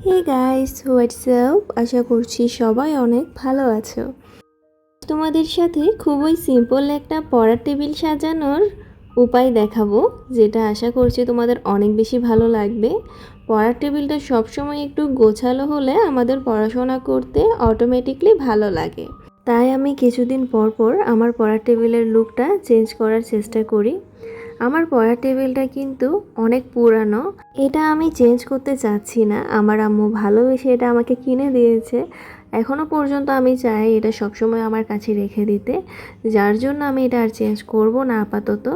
Hey guys WhatsApp আশা করছি সবাই অনেক ভালো আছো। তোমাদের সাথে খুবই সিম্পল একটা পড়ার টেবিল সাজানোর উপায় দেখাবো, যেটা আশা করছি তোমাদের অনেক বেশি ভালো লাগবে। পড়ার টেবিলটা সবসময় একটু গোছালো হলে আমাদের পড়াশোনা করতে অটোমেটিকলি ভালো লাগে। তাই আমি কিছুদিন পর পর আমার পড়ার টেবিলের লুকটা চেঞ্জ করার চেষ্টা করি। আমার পড়ার টেবিলটা কিন্তু অনেক পুরানো। এটা আমি চেঞ্জ করতে চাচ্ছি না। আমার আম্মু ভালোবেসে এটা আমাকে কিনে দিয়েছে। এখনও পর্যন্ত আমি চাই এটা সবসময় আমার কাছে রেখে দিতে। যার জন্য আমি এটা আর চেঞ্জ করব না আপাতত।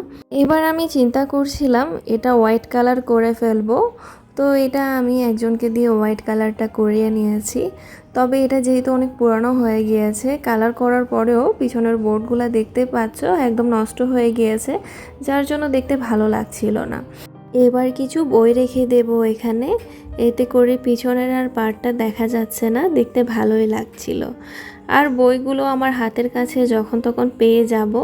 এবার আমি চিন্তা করছিলাম, এটা হোয়াইট কালার করে ফেলব। তো এটা আমি একজনকে দিয়ে হোয়াইট কালারটা করিয়ে নিয়েছি। তবে এটা যেহেতু অনেক পুরানো হয়ে গিয়েছে, কালার করার পরেও পিছনের বোর্ডগুলো দেখতে পাচ্ছ, একদম নষ্ট হয়ে গিয়েছে, যার জন্য দেখতে ভালো লাগছিল না। এবার কিছু বই রেখে দেব এখানে। এতে করে পিছনের আর পার্টটা দেখা যাচ্ছে না, দেখতে ভালোই লাগছিল। আর বইগুলো আমার হাতের কাছে যখন তখন পেয়ে যাব।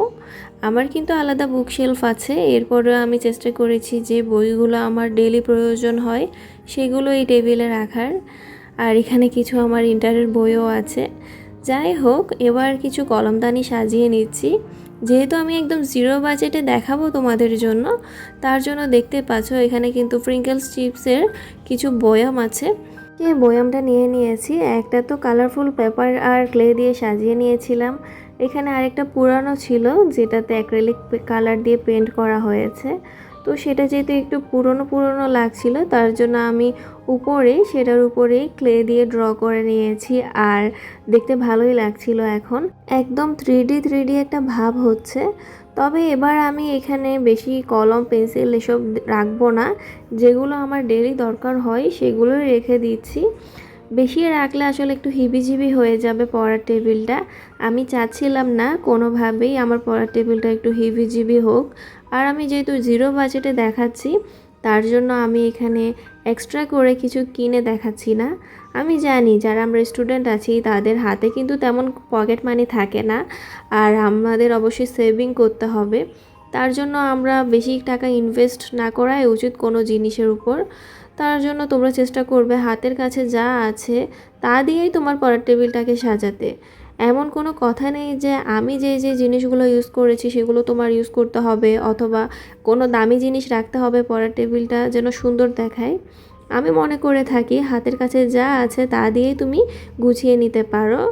আমার কিন্তু আলাদা বুকশেলফ আছে। এরপরেও আমি চেষ্টা করেছি যে বইগুলো আমার ডেলি প্রয়োজন হয়, সেগুলো এই টেবিলে রাখার। আর এখানে কিছু আমার ইন্টারের বইও আছে। যাই হোক, এবার কিছু কলমদানি সাজিয়ে নিচ্ছি। যেহেতু আমি একদম জিরো বাজেটে দেখাবো তোমাদের জন্য, তার জন্য দেখতে পাচ্ছ এখানে কিন্তু প্রিঙ্কেলস চিপসের কিছু বয়াম আছে। এই বয়ামটা নিয়ে নিয়েছি, একটা তো কালারফুল পেপার আর ক্লে দিয়ে সাজিয়ে নিয়েছিলাম। এখানে আরেকটা পুরানো ছিল, যেটাতে অ্যাক্রেলিক কালার দিয়ে পেন্ট করা হয়েছে। তো সেটা যেহেতু একটু পুরনো পুরনো লাগছিল, তার জন্য আমি উপরে সেটার উপরে ক্লে দিয়ে ড্র করে নিয়েছি আর দেখতে ভালোই লাগছিল এখন। একদম থ্রি ডি থ্রি ডি একটা ভাব হচ্ছে। তবে এবার আমি এখানে বেশি কলম, পেন্সিল এসব রাখব না। যেগুলো আমার ডেলি দরকার হয় সেগুলোই রেখে দিচ্ছি। বেশি রাখলে আসলে একটু হিবিজিবি হয়ে যাবে পড়ার টেবিলটা। আমি চাচ্ছিলাম না কোনোভাবেই আমার পড়ার টেবিলটা একটু হিবিজিবি হোক। আর আমি যেহেতু জিরো বাজেটে দেখাচ্ছি, তার জন্য আমি এখানে এক্সট্রা করে কিছু কিনে দেখাচ্ছি না। আমি জানি যারা আমরা স্টুডেন্ট আছি, তাদের হাতে কিন্তু তেমন পকেট মানি থাকে না আর আমাদের অবশ্যই সেভিং করতে হবে। তার জন্য আমরা বেশি টাকা ইনভেস্ট না করাই উচিত কোনো জিনিসের উপর। তার জন্য তোমরা চেষ্টা করবে হাতের কাছে যা আছে, তা দিয়েই তোমার পড়ার টেবিলটাকে সাজাতে। এমন কোনো কথা নেই যে আমি যে যে জিনিসগুলো ইউজ করেছি সেগুলো তোমার ইউজ করতে হবে অথবা কোনো দামি জিনিস রাখতে হবে পড়ার টেবিলটা যেন সুন্দর দেখায়। আমি মনে করে থাকি হাতের কাছে যা আছে তা দিয়েই তুমি গুছিয়ে নিতে পারো।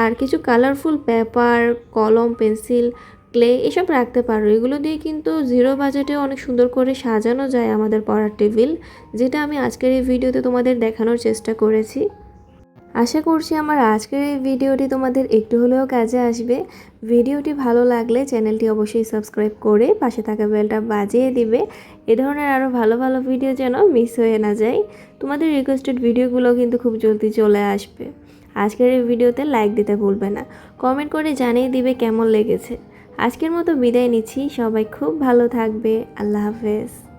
আর কিছু কালারফুল পেপার কলম পেন্সিল ক্লে এসব রাখতে পারো। এগুলো দিয়ে কিন্তু জিরো বাজেটে অনেক সুন্দর করে সাজানো যায় আমাদের পড়ার টেবিল, যেটা আমি আজকের এই ভিডিওতে তোমাদের দেখানোর চেষ্টা করেছি। আশা করছি আমার আজকের এই ভিডিওটি তোমাদের একটু হলেও কাজে আসবে। ভিডিওটি ভালো লাগলে চ্যানেলটি অবশ্যই সাবস্ক্রাইব করে পাশে থাকা বেলটা বাজিয়ে দিবে। এ ধরনের আরও ভালো ভালো ভিডিও যেন মিস হয়ে না যায়। তোমাদের রিকোয়েস্টেড ভিডিওগুলো কিন্তু খুব জলদি চলে আসবে। আজকের এই ভিডিওতে লাইক দিতে ভুলবে না। কমেন্ট করে জানিয়ে দিবে কেমন লেগেছে। আজকের মতো বিদায় নিচ্ছি। সবাই খুব ভালো থাকবে। আল্লাহ হাফেজ।